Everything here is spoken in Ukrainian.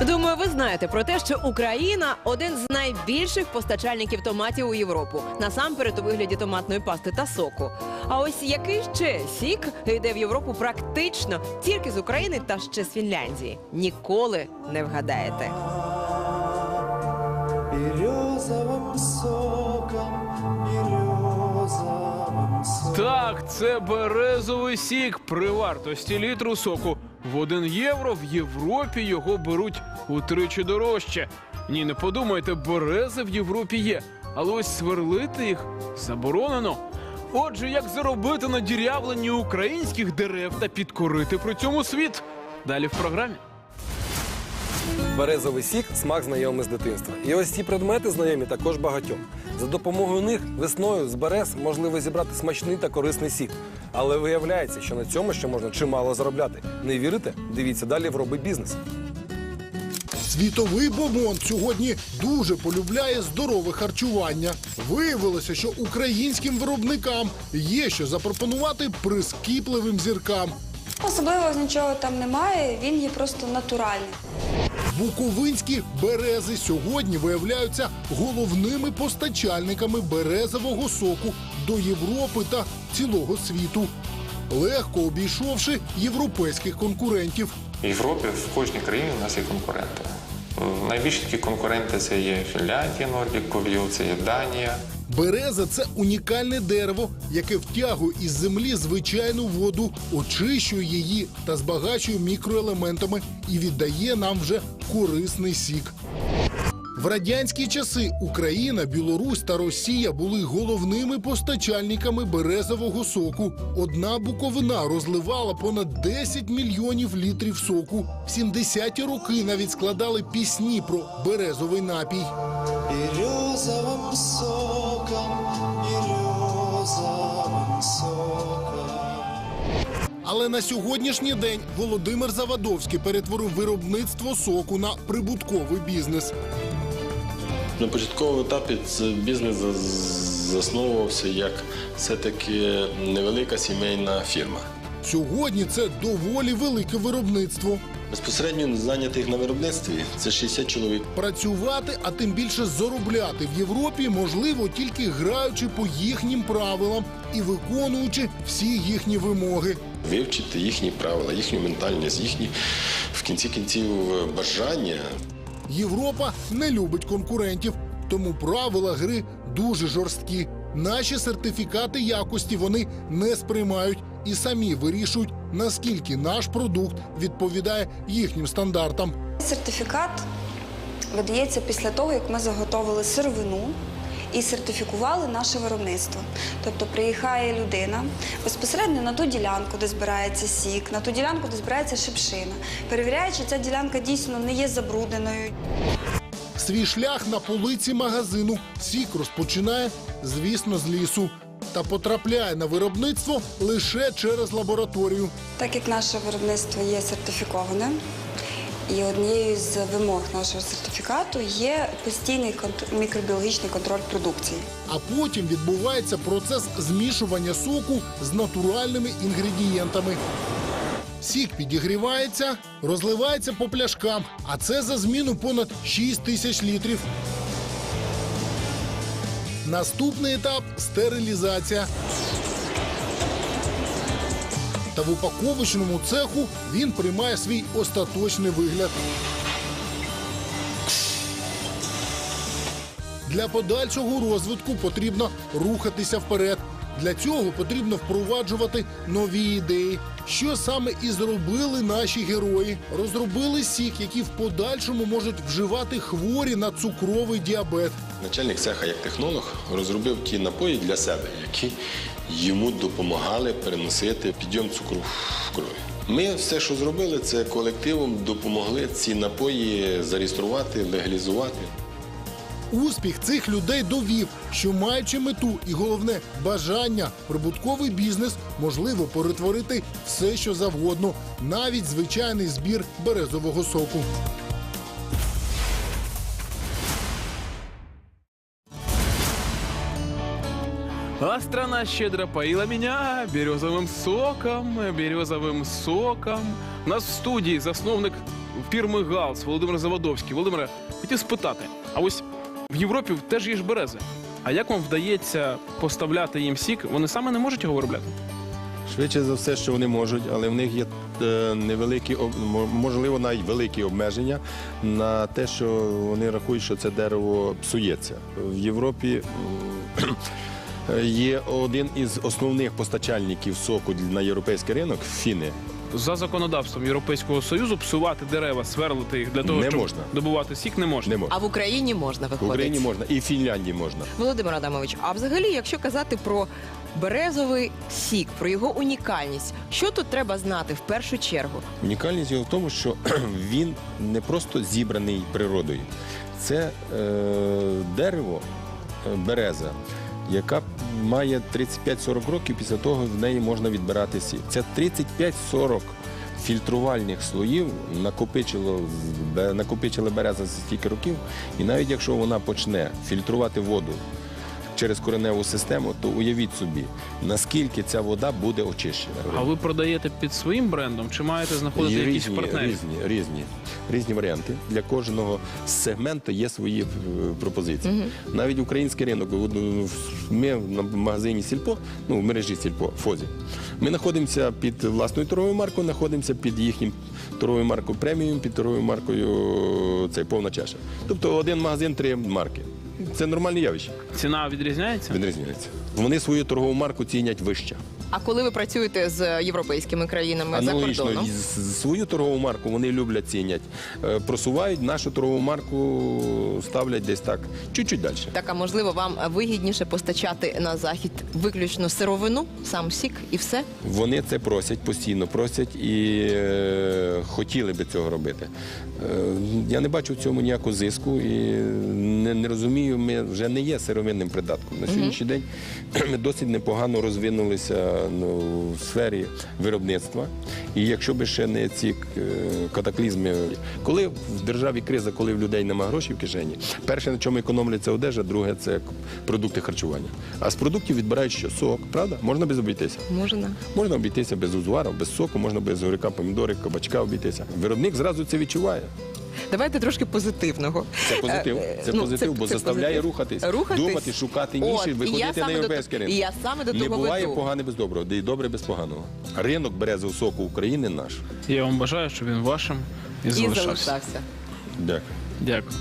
Думаю, ви знаєте про те, що Україна один з найбільших постачальників томатів у Європу, насамперед у вигляді томатної пасти та соку. А ось який ще сік йде в Європу практично тільки з України та ще з Фінляндії. Ніколи не вгадаєте. березовым соком. Так, це березовий сік при вартості літру соку. В один євро в Європі його беруть утричі дорожче. Ні, не подумайте, берези в Європі є, але ось сверлити їх заборонено. Отже, як заробити на дірявленні українських дерев та підкорити при цьому світ? Далі в програмі. Березовий сік смак знайомий з дитинства. І ось ці предмети знайомі також багатьом. За допомогою них весною з берез можливо зібрати смачний та корисний сік. Але виявляється, що на цьому ще можна чимало заробляти. Не вірите? Дивіться далі в роби бізнес. Світовий бомонд сьогодні дуже полюбляє здорове харчування. Виявилося, що українським виробникам є що запропонувати прискіпливим зіркам. Особливо нічого там немає, він є просто натуральний. Буковинські берези сьогодні виявляються головними постачальниками березового соку до Європи та цілого світу, легко обійшовши європейських конкурентів. В Європі в кожній країні у нас є конкуренти. Найбільші такі конкуренти це є Фінляндія, Нордік Ков'ю, це є Данія. Береза це унікальне дерево, яке втягує із землі звичайну воду, очищує її та збагачує мікроелементами і віддає нам вже корисний сік. В радянські часи Україна, Білорусь та Росія були головними постачальниками березового соку. Одна буковина розливала понад 10 мільйонів літрів соку. В 70-ті роки навіть складали пісні про березовий напій. Але на сьогоднішній день Володимир Завадовський перетворив виробництво соку на прибутковий бізнес. На початковому етапі бізнес засновувався як все-таки невелика сімейна фірма. Сьогодні це доволі велике виробництво. Безпосередньо зайнятих на виробництві це 60 чоловік. Працювати, а тим більше заробляти в Європі можливо тільки граючи по їхнім правилам і виконуючи всі їхні вимоги. Вивчити їхні правила, їхню ментальність, їхні в кінці кінців бажання. Європа не любить конкурентів, тому правила гри дуже жорсткі. Наші сертифікати якості вони не сприймають і самі вирішують, наскільки наш продукт відповідає їхнім стандартам. Сертифікат видається після того, як ми заготовили сировину і сертифікували наше виробництво. Тобто приїхає людина безпосередньо на ту ділянку, де збирається сік, на ту ділянку, де збирається шипшина, перевіряє, чи ця ділянка дійсно не є забрудненою. Свій шлях на полиці магазину сік розпочинає, звісно, з лісу та потрапляє на виробництво лише через лабораторію. Так як наше виробництво є сертифіковане, і однією з вимог нашого сертифікату є постійний мікробіологічний контроль продукції. А потім відбувається процес змішування соку з натуральними інгредієнтами. Сік підігрівається, розливається по пляшкам, а це за зміну понад 6 тисяч літрів. Наступний етап стерилізація. Та в упаковочному цеху він приймає свій остаточний вигляд. Для подальшого розвитку потрібно рухатися вперед. Для цього потрібно впроваджувати нові ідеї. Що саме і зробили наші герої? Розробили сік, який в подальшому можуть вживати хворі на цукровий діабет. Начальник цеха як технолог розробив ті напої для себе, які йому допомагали переносити підйом цукру в крові. Ми все, що зробили, це колективом допомогли ці напої зареєструвати, легалізувати. Успіх цих людей довів, що маючи мету і головне бажання, прибутковий бізнес можливо перетворити все, що завгодно, навіть звичайний збір березового соку. А страна щедро поила меня березовым соком, березовым соком. У нас в студії засновник фірми Галс, Володимир Заводовський. Володимире, хотів спитати: а ось в Європі теж є ж берези. А як вам вдається поставляти їм сік? Вони саме не можуть його виробляти? Швидше за все, що вони можуть, але в них є е, невеликі, можливо, навіть великі обмеження на те, що вони рахують, що це дерево псується. В Європі є один із основних постачальників соку на європейський ринок фіни. За законодавством Європейського Союзу псувати дерева, сверлити їх для того, Не щоб можна. добувати сік, не можна. Не можна. А в Україні можна В виходить. Україні можна, і в Фінляндії можна. Володимир Адамович, а взагалі, якщо казати про березовий сік, про його унікальність, що тут треба знати в першу чергу? Унікальність його в тому, що він не просто зібраний природою. Це е, дерево, е, береза, яка має 35-40 років, після того в неї можна відбирати сів. Це 35-40 фільтрувальних слоїв накопичило, накопичила береза за стільки років, і навіть якщо вона почне фільтрувати воду через кореневу систему, то уявіть собі, наскільки ця вода буде очищена. А ви продаєте під своїм брендом чи маєте знаходити Є якісь різні, партнерів? різні, різні, різні варіанти. Для кожного сегменту є свої е, пропозиції. Навіть український ринок. е, Ми на магазині Сільпо, ну в мережі Сільпо, Фозі. Ми знаходимося під власною торговою маркою, знаходимося під їхнім торговою маркою преміум, під торговою маркою е, цей повна чаша. Тобто один магазин, три марки. Це нормальне явище. Ціна відрізняється? Відрізняється. Вони свою торгову марку цінять вище. А коли ви працюєте з європейськими країнами за Аналогічно, кордоном? з- свою торгову марку вони люблять цінять. Е, Просувають нашу торгову марку, ставлять десь так, чуть-чуть далі. Так, а можливо, вам вигідніше постачати на захід виключно сировину, сам сік і все? Вони це просять, постійно просять і е, хотіли би цього робити. Е, я не бачу в цьому ніякого зиску і не, не розумію, ми вже не є сировинним придатком. На сьогоднішній день ми досить непогано розвинулися ну, в сфері виробництва. І якщо би ще не ці е, катаклізми, коли в державі криза, коли в людей немає грошей в кишені, перше, на чому економляться одежа, друге це продукти харчування. А з продуктів відбирають що? Сок, правда? Можна без обійтися. Можна. Можна обійтися без узвару, без соку, можна без горіка, помідори, кабачка обійтися. Виробник зразу це відчуває. Давайте трошки позитивного. Це позитив. Е, Це ну, позитив, бо це заставляє позитив. рухатись, Рухатись? думати, шукати От, ніші, і я виходити саме на до- європейський ринок. і я саме до Не того буває веду. погане без доброго, де й добре без поганого. Ринок березового соку України наш. Я вам бажаю, щоб він вашим і І залишався. залишався. Дякую. Дякую.